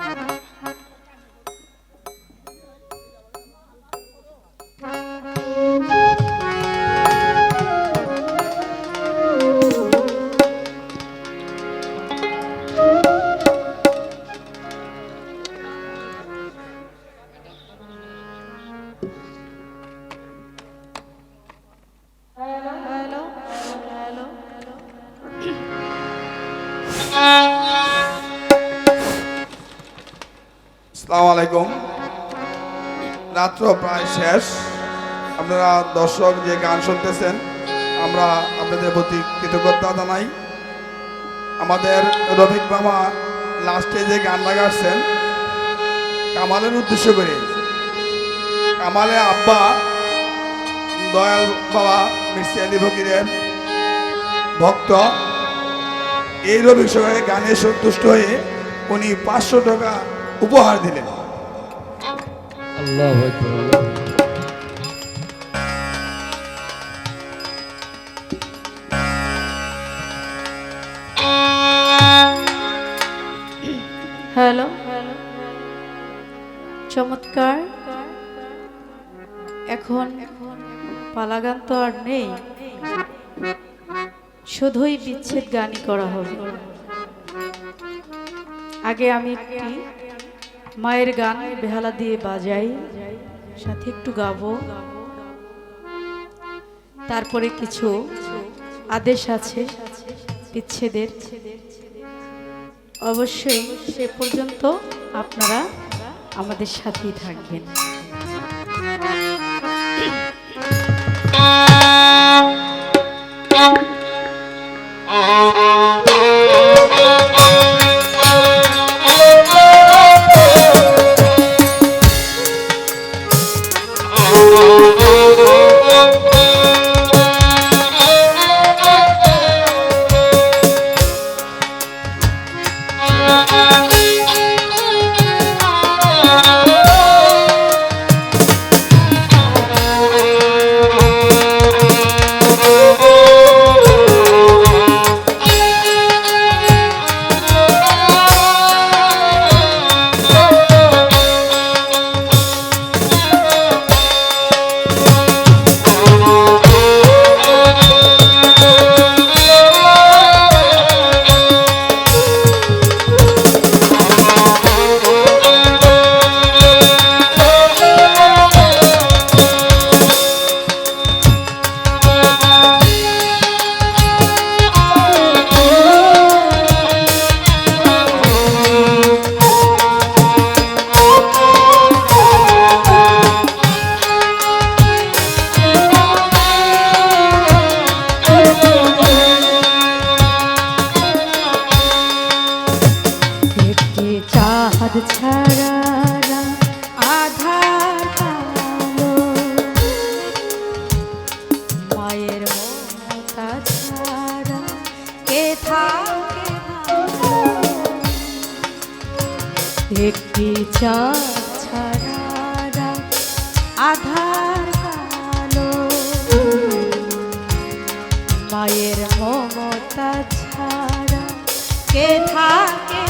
Hello আলাইকুম। রাত্র প্রায় শেষ। আপনারা দর্শক যে গান শুনতেছেন, আমরা আপনাদের প্রতি কৃতজ্ঞতা জানাই। আমাদের রফিক মামা লাস্টে যে গান লাগাচ্ছেন, কামালের উদ্দেশ্য করে। কামালে আব্বা, দয়াল বাবা মির্সি আলী ফকিরের ভক্ত, এই রবি গানে সন্তুষ্ট হয়ে উনি পাঁচশো টাকা উপহার দিলেন। আল্লাহ হ্যালো চমৎকার। এখন পালাগান তো আর নেই। শুধুই বিচ্ছেদ গানই করা হবে আগে আমি একটি মায়ের গান বেহালা দিয়ে বাজাই, সাথে একটু গাবো। তারপরে কিছু আদেশ আছে, বিচ্ছেদের। অবশ্যই সে পর্যন্ত আপনারা আমাদের সাথেই থাকবেন। ছাড়া আধার কালো। মায়ের মমতা ছাড়া কে থাকে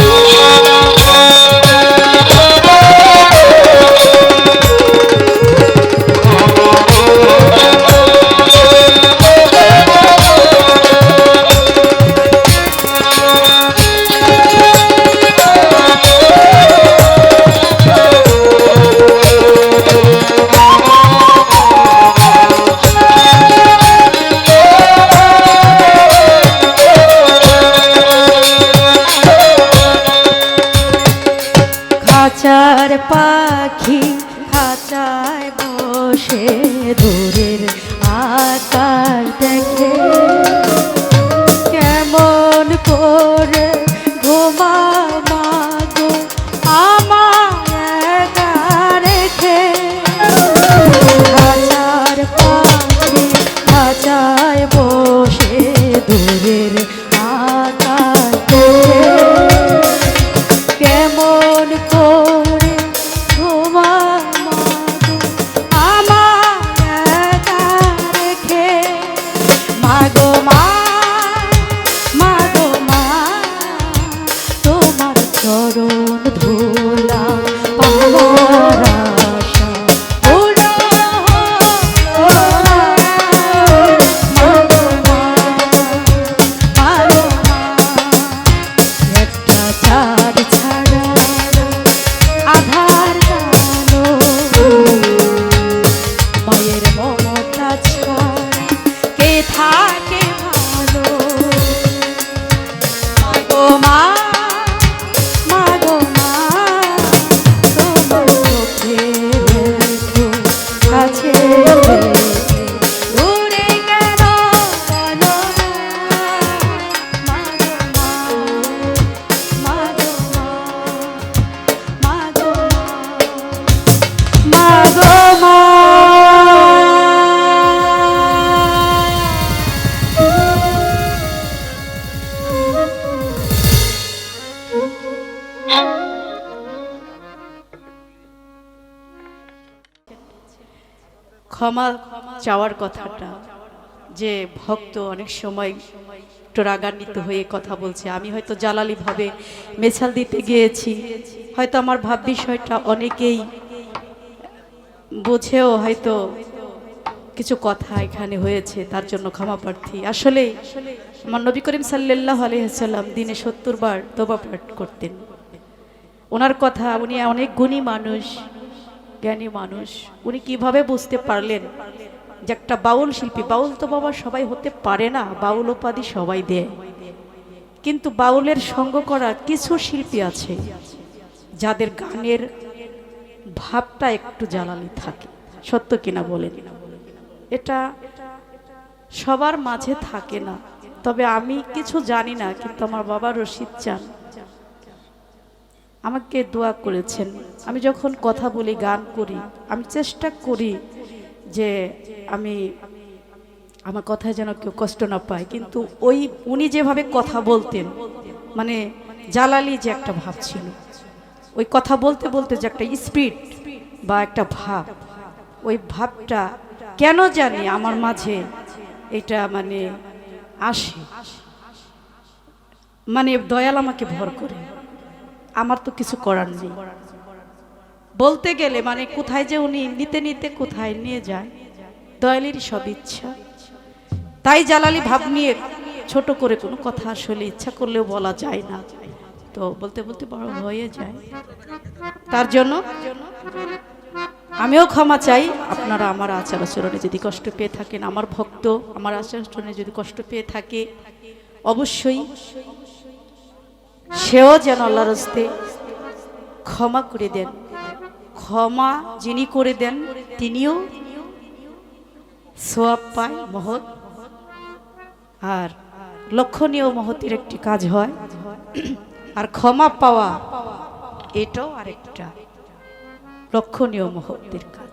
ক্ষমা চাওয়ার কথাটা, যে ভক্ত অনেক সময় একটু রাগান্বিত হয়ে কথা বলছে। আমি হয়তো জালালি ভাবে মেছাল দিতে গিয়েছি। হয়তো আমার ভাব বিষয়টা অনেকেই বুঝেও হয়তো কিছু কথা এখানে হয়েছে, তার জন্য ক্ষমা প্রার্থী। আসলে আমার নবী করিম সাল্লাহ আলহিহাল্লাম দিনে সত্তর বার তোবা পাঠ করতেন। ওনার কথা, উনি অনেক গুণী মানুষ। জ্ঞানী মানুষ, উনি কীভাবে বুঝতে পারলেন যে একটা বাউল শিল্পী, বাউল তো বাবা সবাই হতে পারে না, বাউল উপাধি সবাই দেয়। কিন্তু বাউলের সঙ্গ করা কিছু শিল্পী আছে, যাদের গানের ভাবটা একটু জ্বালালি থাকে। সত্য কিনা বলেন? এটা সবার মাঝে থাকে না। তবে আমি কিছু জানি না, কিন্তু আমার বাবা রশিদ চান। আমাকে দোয়া করেছেন। আমি যখন কথা বলি, গান করি, আমি চেষ্টা করি যে আমি, আমার কথায় যেন কেউ কষ্ট না পায়। কিন্তু ওই উনি যেভাবে কথা বলতেন মানে জালালি যে একটা ভাব ছিল। ওই কথা বলতে বলতে যে একটা স্পিড বা একটা ভাব, ওই ভাবটা কেন জানি আমার মাঝে এটা মানে আসে। মানে দয়াল আমাকে ভর করে। আমার তো কিছু করার নেই। বলতে গেলে মানে কোথায় যে উনি নিতে নিতে কোথায় নিয়ে যায় দয়ালেরই সব ইচ্ছা। তাই জালালি ভাব নিয়ে ছোট করে কোনো কথা আসলে ইচ্ছা করলেও বলা যায় না। তো বলতে বলতে বড় হয়ে যায়। তার জন্য আমিও ক্ষমা চাই। আপনারা আমার আচার আচরণে যদি কষ্ট পেয়ে থাকেন, আমার ভক্ত, আমার আচার আচরণে যদি কষ্ট পেয়ে থাকে, অবশ্যই সেও যেন আল্লাহর হস্তে ক্ষমা করে দেন। ক্ষমা যিনি করে দেন, তিনিও সোয়াব পায় মহৎ। আর লক্ষণীয় মহতের একটি কাজ হয়, আর ক্ষমা পাওয়া এটাও আরেকটা লক্ষণীয় মহত্বের কাজ।